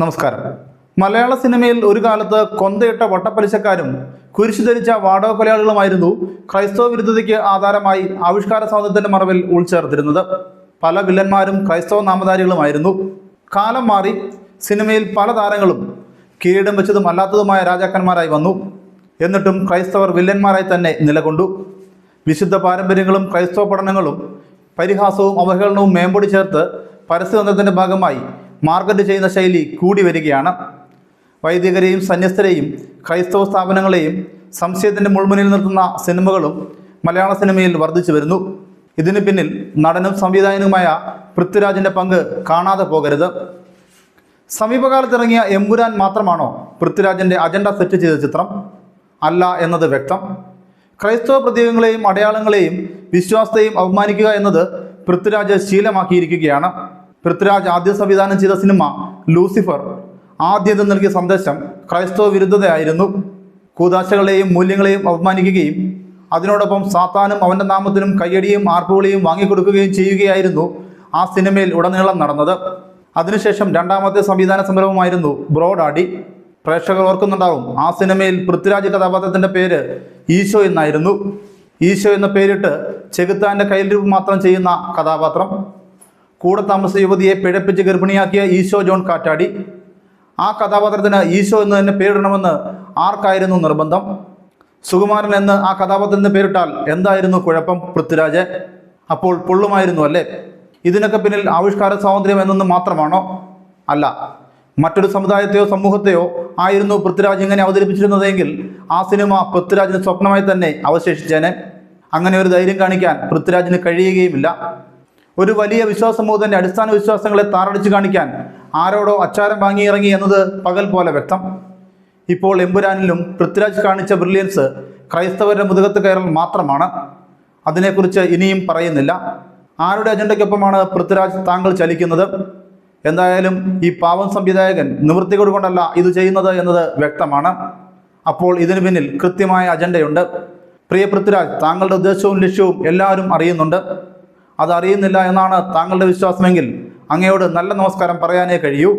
നമസ്കാരം. മലയാള സിനിമയിൽ ഒരു കാലത്ത് കൊന്തയിട്ട വട്ടപ്പലിശക്കാരും കുരിശു ധരിച്ച വാടക കൊലയാളികളുമായിരുന്നു ക്രൈസ്തവ വിരുദ്ധതയ്ക്ക് ആധാരമായി ആവിഷ്കാര സ്വാതന്ത്ര്യത്തിന്റെ മറവിൽ ഉൾച്ചേർത്തിരുന്നത്. പല വില്ലന്മാരും ക്രൈസ്തവ നാമധാരികളുമായിരുന്നു. കാലം മാറി സിനിമയിൽ പല താരങ്ങളും കിരീടം വെച്ചതും അല്ലാത്തതുമായ രാജാക്കന്മാരായി വന്നു. എന്നിട്ടും ക്രൈസ്തവർ വില്ലന്മാരായി തന്നെ നിലകൊണ്ടു. വിശുദ്ധ പാരമ്പര്യങ്ങളും ക്രൈസ്തവ പഠനങ്ങളും പരിഹാസവും അവഹേളനവും മേമ്പൊടി ചേർത്ത് പരസ്യതന്ത്രത്തിന്റെ ഭാഗമായി മാർക്കറ്റ് ചെയ്യുന്ന ശൈലി കൂടി വരികയാണ്. വൈദികരെയും സന്യസ്തരെയും ക്രൈസ്തവ സ്ഥാപനങ്ങളെയും സംശയത്തിന്റെ മുൾമുനിൽ നിർത്തുന്ന സിനിമകളും മലയാള സിനിമയിൽ വർദ്ധിച്ചു വരുന്നു. ഇതിന് പിന്നിൽ നടനും സംവിധായകനുമായ പൃഥ്വിരാജിന്റെ പങ്ക് കാണാതെ പോകരുത്. സമീപകാലത്തിറങ്ങിയ എമ്പുരാൻ മാത്രമാണോ പൃഥ്വിരാജിന്റെ അജണ്ട സെറ്റ് ചെയ്ത ചിത്രം? അല്ല എന്നത് വ്യക്തം. ക്രൈസ്തവ പ്രതീകങ്ങളെയും അടയാളങ്ങളെയും വിശ്വാസത്തെയും അപമാനിക്കുക എന്നത് പൃഥ്വിരാജ് ശീലമാക്കിയിരിക്കുകയാണ്. പൃഥ്വിരാജ് ആദ്യം സംവിധാനം ചെയ്ത സിനിമ ലൂസിഫർ. ആദ്യത്തെ നൽകിയ സന്ദേശം ക്രൈസ്തവ വിരുദ്ധതയായിരുന്നു. കൂതാശകളെയും മൂല്യങ്ങളെയും അപമാനിക്കുകയും അതിനോടൊപ്പം സാത്താനും അവന്റെ നാമത്തിനും കയ്യടിയും ആർപ്പുകളെയും വാങ്ങിക്കൊടുക്കുകയും ചെയ്യുകയായിരുന്നു ആ സിനിമയിൽ ഉടനീളം നടന്നത്. അതിനുശേഷം രണ്ടാമത്തെ സംവിധാന സംരംഭമായിരുന്നു ബ്രോഡാഡി പ്രേക്ഷകർ ഓർക്കുന്നുണ്ടാവും ആ സിനിമയിൽ പൃഥ്വിരാജ് കഥാപാത്രത്തിന്റെ പേര് ഈശോ എന്നായിരുന്നു. ഈശോ എന്ന പേരിട്ട് ചെകുത്താന്റെ കയ്യിൽ രൂപം മാത്രം ചെയ്യുന്ന കഥാപാത്രം. കൂടെ താമസ യുവതിയെ പിഴപ്പിച്ച് ഗർഭിണിയാക്കിയ ഈശോ ജോൺ കാറ്റാടി. ആ കഥാപാത്രത്തിന് ഈശോ എന്ന് തന്നെ പേരിടണമെന്ന് ആർക്കായിരുന്നു നിർബന്ധം? സുകുമാരൻ എന്ന് ആ കഥാപാത്രത്തിന് പേരിട്ടാൽ എന്തായിരുന്നു കുഴപ്പം പൃഥ്വിരാജ്? അപ്പോൾ പൊള്ളുമായിരുന്നു അല്ലേ? ഇതിനൊക്കെ പിന്നിൽ ആവിഷ്കാര സ്വാതന്ത്ര്യം എന്നൊന്ന് മാത്രമാണോ? അല്ല. മറ്റൊരു സമുദായത്തെയോ സമൂഹത്തെയോ ആയിരുന്നു പൃഥ്വിരാജ് ഇങ്ങനെ അവതരിപ്പിച്ചിരുന്നതെങ്കിൽ ആ സിനിമ പൃഥ്വിരാജിന് സ്വപ്നമായി തന്നെ അവശേഷിച്ചേനെ. അങ്ങനെ ഒരു ധൈര്യം കാണിക്കാൻ പൃഥ്വിരാജിന് കഴിയുകയുമില്ല. ഒരു വലിയ വിശ്വാസ സമൂഹത്തിന്റെ അടിസ്ഥാന വിശ്വാസങ്ങളെ താറടിച്ചു കാണിക്കാൻ ആരോടോ അച്ചാരം വാങ്ങി ഇറങ്ങി എന്നത് പകൽ പോലെ വ്യക്തം. ഇപ്പോൾ എമ്പുരാനിലും പൃഥ്വിരാജ് കാണിച്ച ബ്രില്യൻസ് ക്രൈസ്തവരുടെ മുതുകത്ത് കയറൽ മാത്രമാണ്. അതിനെക്കുറിച്ച് ഇനിയും പറയുന്നില്ല. ആരുടെ അജണ്ടയ്ക്കൊപ്പമാണ് പൃഥ്വിരാജ് താങ്കൾ ചലിക്കുന്നത്? എന്തായാലും ഈ പാവം സംവിധായകൻ നിവൃത്തികോട് കൊണ്ടല്ല ഇത് ചെയ്യുന്നത് എന്നത് വ്യക്തമാണ്. അപ്പോൾ ഇതിനു പിന്നിൽ കൃത്യമായ അജണ്ടയുണ്ട്. പ്രിയ പൃഥ്വിരാജ് താങ്കളുടെ ഉദ്ദേശവും ലക്ഷ്യവും എല്ലാവരും അറിയുന്നുണ്ട്. അത് അറിയുന്നില്ല എന്നാണ് താങ്കളുടെ വിശ്വാസമെങ്കിൽ അങ്ങയോട് നല്ല നമസ്കാരം പറയാനേ കഴിയൂ.